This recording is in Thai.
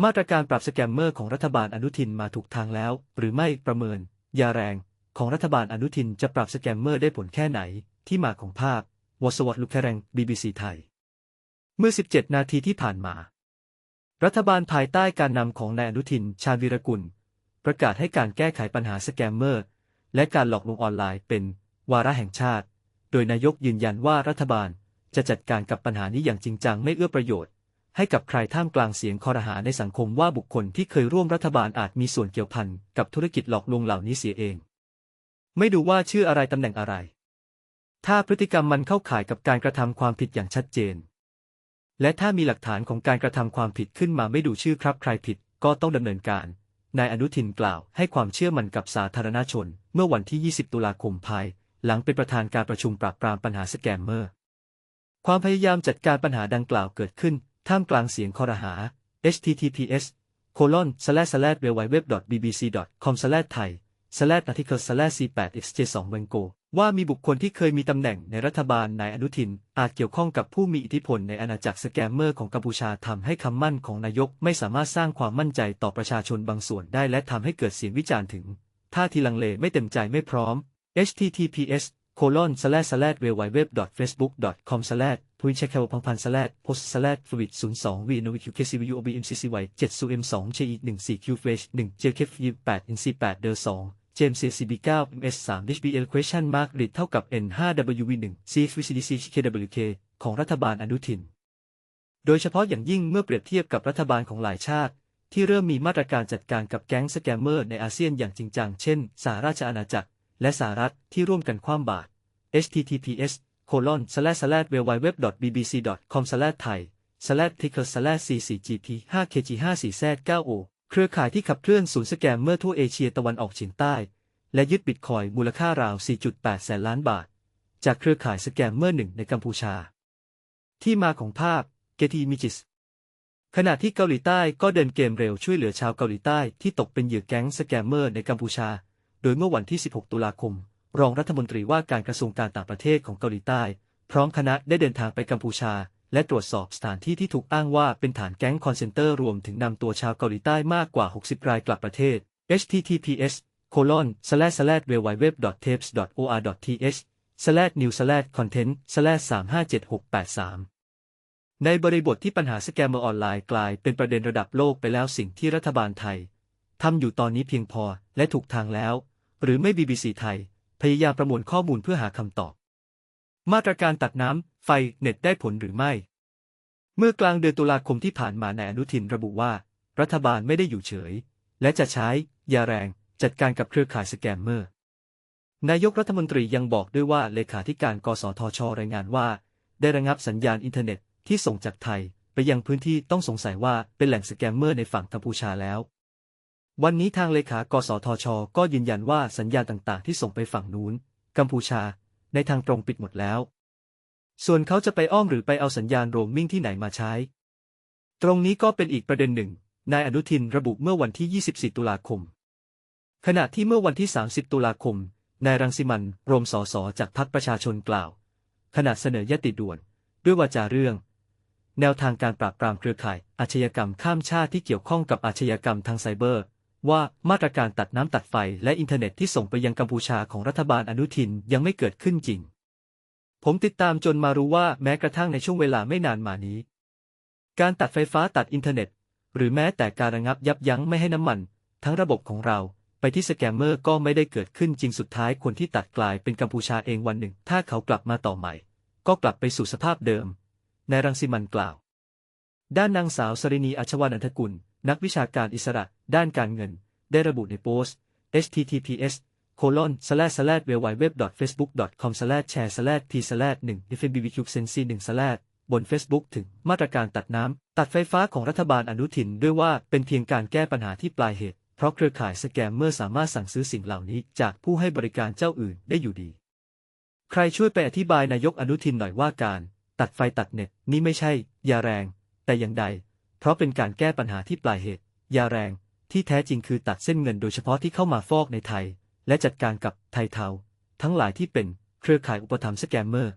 มาตรการปรับสแกมเมอร์ของรัฐบาลอนุทินมาถูกทางแล้ว หรือไม่ประเมิน ยาแรง ของรัฐบาลอนุทินจะปรับสแกมเมอร์ได้ผลแค่ไหน ที่มาของภาพวสวัตลุคแรง BBC ไทย เมื่อ 17 นาทีที่ผ่านมา รัฐบาลภายใต้การนำของนายอนุทิน ชาญวีรกุล ประกาศให้การแก้ไขปัญหาสแกมเมอร์ และการหลอกลวงออนไลน์เป็น วาระแห่งชาติ โดยนายกยืนยันว่ารัฐบาลจะจัดการกับปัญหานี้อย่างจริงจังไม่เอื้อประโยชน์ ให้กับใครท่ามกลางเสียงคอรหาในสังคมว่าบุคคลที่เคยร่วมรัฐบาลอาจมีส่วนเกี่ยวพันกับธุรกิจหลอกลวงเหล่านี้เสียเอง ไม่ดูว่าชื่ออะไรตำแหน่งอะไร ถ้าพฤติกรรมมันเข้าข่ายกับการกระทำความผิดอย่างชัดเจน และถ้ามีหลักฐานของการกระทำความผิดขึ้นมาไม่ดูชื่อครับใครผิดก็ต้องดำเนินการนายอนุทินกล่าวให้ความเชื่อมันกับสาธารณชน เมื่อวันที่ 20 ตุลาคมภาย หลังเป็นประธานการประชุมปราบปรามปัญหาสแกมเมอร์ ความพยายามจัดการปัญหาดังกล่าวเกิดขึ้น ท่ามกลางเสียงคอรหา https colon slash slash w w w bbc com slash thai slash article slash c 8 xj 2 wengo ว่ามีบุคคลที่เคยมีตำแหน่งในรัฐบาลนายอนุทิน อาจเกี่ยวข้องกับผู้มีอิทธิพลในอาณาจักรสแกมเมอร์ของกัมพูชาทำให้คำมั่นของนายกไม่สามารถสร้างความมั่นใจต่อประชาชนบางส่วนได้และทำให้เกิดเสียงวิจารณ์ถึง ท่าทีลังเลไม่เต็มใจไม่พร้อม https colon slash slash www.facebook.com slash ทวิตเช็คแคลพังพันสแลดโพสสแลดฟวิตศูนย์สองวีโนวิคิวเคซีวิวโอบีเอ็มซีซีไวเจ็ดซูเอ็มสองเชอีหนึ่งสี่คิวเฟชหนึ่งเจเคฟยี่แปดอินซีแปดเดอร์สองเจมส์ซีซีบีเก้าเอ็มเอสสามดิชบีเอลควอชั่นมาร์กริดเท่ากับเอ็นห้าดับเบิลยูวีหนึ่งซีฟิซีดีซีเคดับเบิลยูเคของรัฐบาลอนุทิน โดยเฉพาะอย่างยิ่งเมื่อเปรียบเทียบกับรัฐบาลของหลายชาติที่เริ่มมีมาตรการจัดการกับแก๊งสแกมเมอร์ในอาเซียนอย่างจริงจัง เช่น สหราชอาณาจักร และสหรัฐที่ร่วมกันคว้ามบาตร https colon slash slash www bbc com slash thai slash ticker slash ccgp 5 kg 5 4 z 9 o เครือข่ายที่ขับเคลื่อนศูนย์สแกมเมอร์ทั่วเอเชียตะวันออกเฉียงใต้ และยึดบิตคอยมูลค่าราว 4.8 แสนล้านบาท จากเครือข่ายสแกมเมอร์หนึ่งในกัมพูชา ที่มาของภาพ Getty Images ขณะที่เกาหลีใต้ก็เดินเกมเร็วช่วยเหลือชาวเกาหลีใต้ที่ตกเป็นเหยื่อแก๊งสแกมเมอร์ในกัมพูชา โดยเมื่อวันที่ 16 ตุลาคม รองรัฐมนตรีว่าการกระทรวงการต่างประเทศของเกาหลีใต้ พร้อมคณะได้เดินทางไปกัมพูชา และตรวจสอบสถานที่ที่ถูกอ้างว่าเป็นฐานแก๊งคอนเซนเตอร์รวมถึงนำตัวชาวเกาหลีใต้มากกว่า 60 รายกลับประเทศ https colon slash slash www tapes or th slash new slash content slash 357683ในบริบทที่ปัญหาสแกมเมอร์ออนไลน์กลายเป็นประเด็นระดับโลกไปแล้วสิ่งที่รัฐบาลไทยทำอยู่ตอนนี้เพียงพอและถูกทางแล้ว หรือไม่ BBC ไทย พยายามประมวลข้อมูลเพื่อหาคำตอบ มาตรการตัดน้ำ ไฟเน็ตได้ผลหรือไม่ เมื่อกลางเดือนตุลาคมที่ผ่านมานายอนุทินระบุว่า รัฐบาลไม่ได้อยู่เฉย และจะใช้ ยาแรง จัดการกับเครือข่ายสแกมเมอร์ นายกรัฐมนตรียังบอกด้วยว่าเลขาธิการกสทช รายงานว่า ได้ระงับสัญญาณอินเทอร์เน็ตที่ส่งจากไทย ไปยังพื้นที่ต้องสงสัยว่าเป็นแหล่งสแกมเมอร์ในฝั่งกัมพูชาแล้ว วันนี้ทางเลขากสทช ก็ยืนยันว่าสัญญาต่างๆ ที่ส่งไปฝั่งนู้น กัมพูชา ในทางตรงปิดหมดแล้ว ส่วนเขาจะไปอ้อมหรือไปเอาสัญญาณโรมมิ่งที่ไหนมาใช้ ตรงนี้ก็เป็นอีกประเด็นหนึ่ง นายอนุทินระบุเมื่อวันที่ 24 ตุลาคม ขณะที่เมื่อวันที่ 30 ตุลาคม นายรังสิมันโรมสอสอจากพรรคประชาชนกล่าว ขณะเสนอยติด่วน ด้วยวาจาเรื่องแนวทางการปราบปรามเครือข่ายอาชญากรรมข้ามชาติที่เกี่ยวข้องกับอาชญากรรมทางไซเบอร์ ว่ามาตรการตัดน้ำตัดไฟและอินเทอร์เน็ตที่ส่งไปยังกัมพูชาของรัฐบาลอนุทินยังไม่เกิดขึ้นจริง ผมติดตามจนมารู้ว่าแม้กระทั่งในช่วงเวลาไม่นานมานี้ การตัดไฟฟ้าตัดอินเทอร์เน็ต หรือแม้แต่การระงับยับยั้งไม่ให้น้ำมัน ทั้งระบบของเราไปที่สแกมเมอร์ก็ไม่ได้เกิดขึ้นจริงสุดท้ายคนที่ตัดกลายเป็นกัมพูชาเองวันหนึ่ง ถ้าเขากลับมาต่อใหม่ ก็กลับไปสู่สภาพเดิมนายรังสิมันกล่าว ด้านนางสาวสรินีอัชวานันทกุล นักวิชาการอิสระ ด้านการเงิน ได้ระบุในโพสต์ https colon slash slash www.facebook.com slash share slash p slash 1 fmbq sensi 1 slash บน Facebook ถึงมาตรการตัดน้ำ ตัดไฟฟ้าของรัฐบาลอนุทินด้วยว่าเป็นเพียงการแก้ปัญหาที่ปลายเหตุ เพราะเครือข่ายสแกมเมอร์สามารถสั่งซื้อสิ่งเหล่านี้ จากผู้ให้บริการเจ้าอื่นได้อยู่ดี ใครช่วยไปอธิบายนายกอนุทินหน่อยว่าการ ตัดไฟตัดเน็ตนี้ไม่ใช่ยาแรง แต่อย่างใด เพราะเป็นการแก้ปัญหาที่ปลายเหตุยาแรง ที่แท้จริงคือตัดเส้นเงินโดยเฉพาะที่เข้ามาฟอกในไทย และจัดการกับไทยเทาทั้งหลายที่เป็นเครือข่ายอุปถัมภ์สแกมเมอร์